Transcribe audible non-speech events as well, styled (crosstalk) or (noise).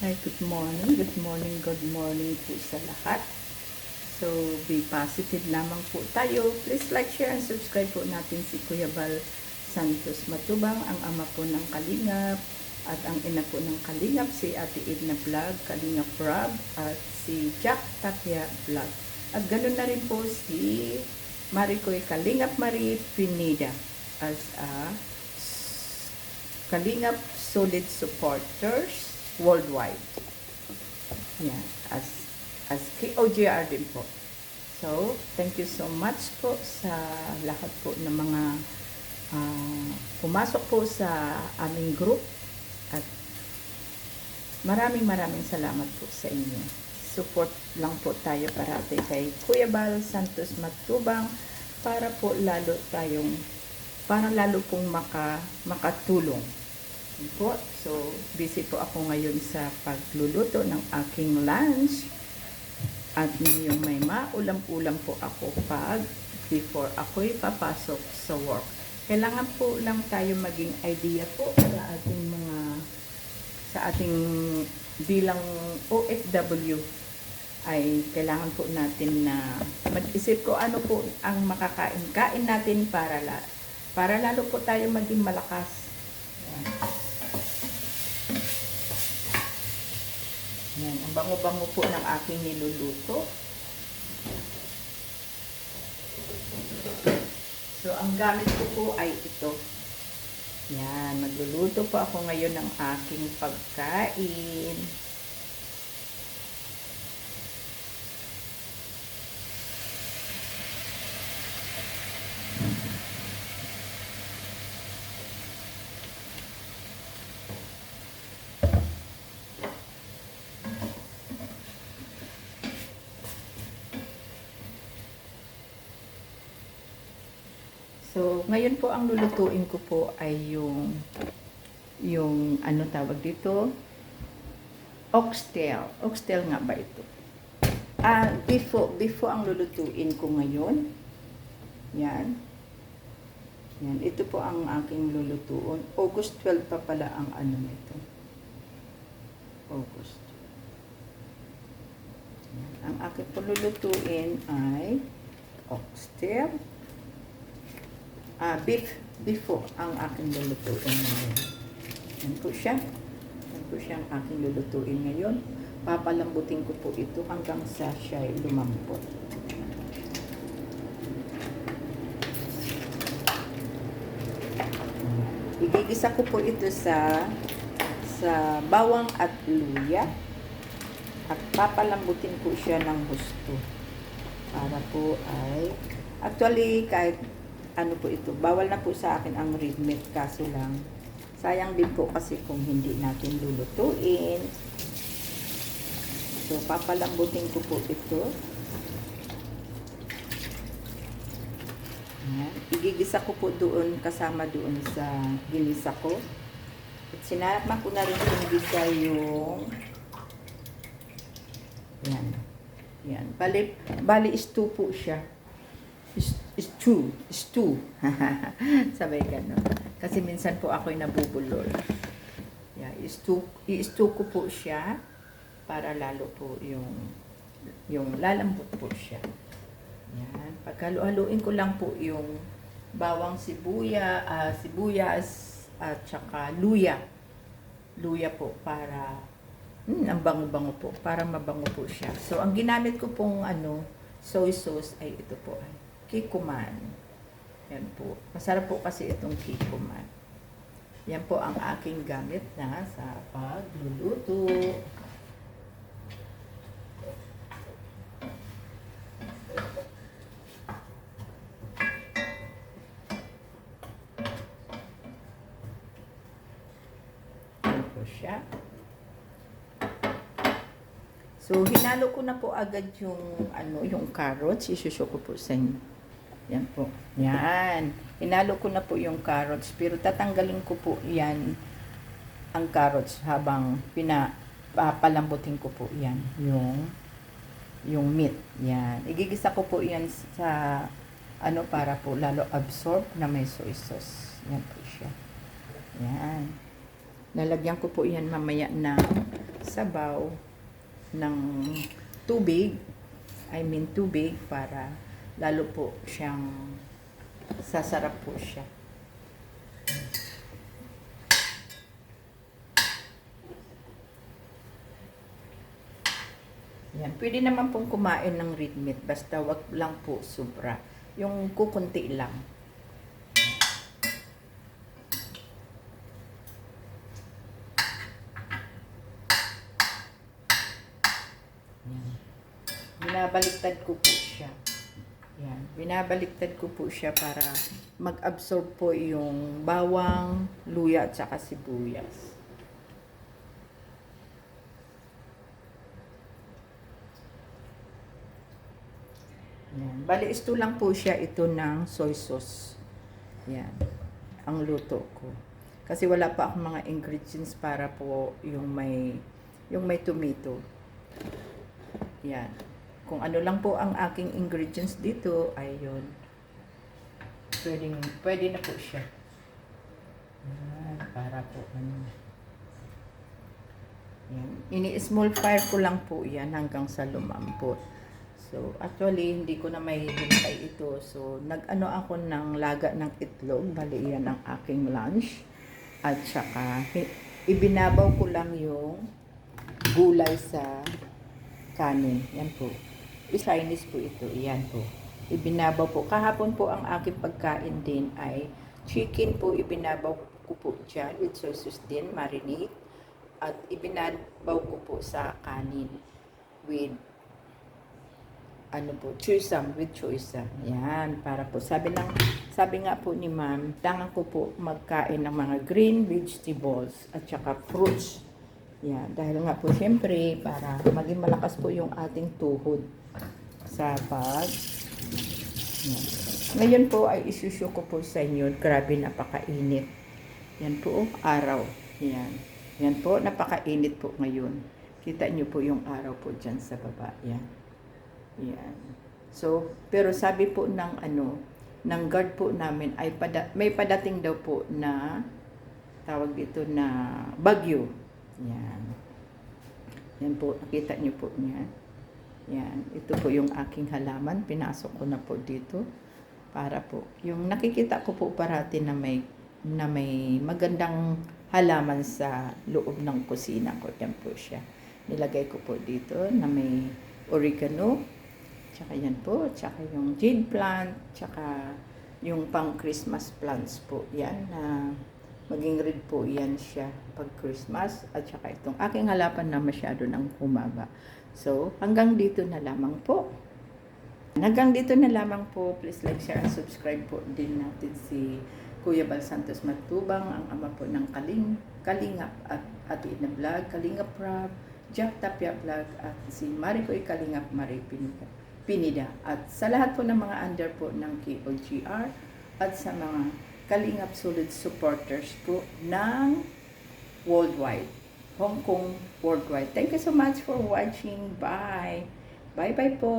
Hi, good morning. Good morning, good morning po sa lahat. So, be positive lamang po tayo. Please like, share, and subscribe po natin si Kuya Bal Santos Matubang, ang ama po ng Kalingap, at ang ina po ng Kalingap, si Ate Edna Vlog, Kalingap Rob, at si Jack Tapia Vlog. At ganoon na rin po si Maricoy Kalingap Marie Pineda as a Kalingap Solid Supporters Worldwide. Yan, as as KOJR din po. So, thank you so much po sa lahat po ng mga ah, pumasok po sa aming group at maraming maraming salamat po sa inyo. Support lang po tayo parati kay Kuya Bal Santos Matubang para po lalo tayong para lalo pong maka, makatulong po. So, busy po ako ngayon sa pagluluto ng aking lunch. At ngayong may maulam-ulam po ako pag before ako'y papasok sa work. Kailangan po lang tayo maging idea po sa ating mga sa ating bilang OFW ay kailangan po natin na mag-isip ko ano po ang makakain-kain natin para la, para lalo po tayo maging malakas. Yan. Yan, ang bango-bango po ng aking niluluto. So, ang gamit ko po ay ito. Yan, magluluto po ako ngayon ng aking pagkain. So, ngayon po ang lulutuin ko po ay yung yung ano tawag dito? Oxtail. Oxtail nga ba ito? Ah, before, before ang lulutuin ko ngayon. Yan. Yan. Ito po ang aking lulutuin. August 12 pa pala ang ano nito. August. Yan. Ang aking po lulutuin ay oxtail. Ah, beef, beef po ang aking lulutuin ngayon. Yan po siya. Yan po siya ang aking lulutuin ngayon. Papalambutin ko po ito hanggang sa siya ay lumambot. Igigisa ko po ito sa sa bawang at luya at papalambutin ko siya ng gusto para po ay actually kahit ano po ito, bawal na po sa akin ang red meat kaso lang sayang din po kasi kung hindi natin lulutuin. So papalambutin ko po ito. Ayan. igigisa ko po doon kasama doon sa ginisa ko. At sinama ko na rin yung gisa yung yan yan bali, bali stew po siya stew, stew. (laughs) Sabay ganun. Kasi minsan po ako'y nabubulol. Yeah, stew, i-stew ko po siya para lalo po yung yung lalambot po siya. Yan. Paghalu-haluin ko lang po yung bawang sibuya, ah, sibuyas at saka luya. Luya po para hmm, ang bango-bango po, para mabango po siya. So, ang ginamit ko pong ano, soy sauce ay ito po ay kikuman. Yan po. Masarap po kasi itong kikuman. Yan po ang aking gamit na sa pagluluto. So, hinalo ko na po agad yung, ano, yung carrots. Isusyo ko po sa inyo. Yan po. Yan. Hinalo ko na po yung carrots. Pero tatanggalin ko po yan, ang carrots habang pina, papalambutin ko po yan. Yung, yung meat. Yan. Igigisa ko po yan sa, ano, para po lalo absorb na may soy sauce. Yan po siya. Yan. Lalagyan ko po yan mamaya na sabaw ng tubig. I mean tubig para lalo po siyang sasarap po siya. Yan. Pwede naman pong kumain ng red meat, basta wag lang po sobra. Yung kukunti lang. Yan. Binabaliktad ko po. Binabaliktad ko po siya para mag-absorb po yung bawang, luya at saka sibuyas. Yan. Bali, ito lang po siya ito ng soy sauce. Yan. Ang luto ko. Kasi wala pa akong mga ingredients para po yung may yung may tomato. Yan. Kung ano lang po ang aking ingredients dito, ay yun. Pwedeng, pwede na po siya. Yan. Para po ano. Yan. Ini-small fire ko lang po yan hanggang sa lumampot. So, actually, hindi ko na may ito. So, nag-ano ako ng laga ng itlog. Bali, yan ang aking lunch. At saka, ibinabaw ko lang yung gulay sa kanin. Yan po. Chinese po ito. Yan po. Ibinabaw po. Kahapon po ang aking pagkain din ay chicken po. Ibinabaw ko po dyan with soy sauce din, marinate. At ibinabaw ko po sa kanin with ano po, choysam with choysam. Yan, para po. Sabi ng sabi nga po ni ma'am, tangan ko po magkain ng mga green vegetables at saka fruits. Yan, dahil nga po siyempre para maging malakas po yung ating tuhod sa pag yan. Ngayon po ay isusyo ko po sa inyo, grabe napakainit. Yan po, oh, araw. Yan. Yan po, napakainit po ngayon. Kita niyo po yung araw po dyan sa baba. Yan. Yan. So, pero sabi po ng ano, ng guard po namin ay pada, may padating daw po na tawag dito na bagyo. Yan. Yan po, nakita niyo po niya. Yan. Ito po yung aking halaman. Pinasok ko na po dito. Para po, yung nakikita ko po parati na may na may magandang halaman sa loob ng kusina ko. Yan po siya. Nilagay ko po dito na may oregano, Tsaka yan po, tsaka yung jade plant, tsaka yung pang Christmas plants po. Yan na maging red po yan siya pag Christmas. At tsaka itong aking halapan na masyado nang humaba. So, hanggang dito na lamang po. Hanggang dito na lamang po. Please like, share, and subscribe po din natin si Kuya Bal Santos Matubang, ang ama po ng Kaling, Kalingap at Ate Ina Vlog, Kalingap Rap, Jack Tapia Vlog at si Maricoy Kalingap Marie Pinida. Pinida. At sa lahat po ng mga under po ng KOGR at sa mga Kalingap Solid supporters po ng worldwide. Hong Kong worldwide. Thank you so much for watching. Bye. Bye-bye po.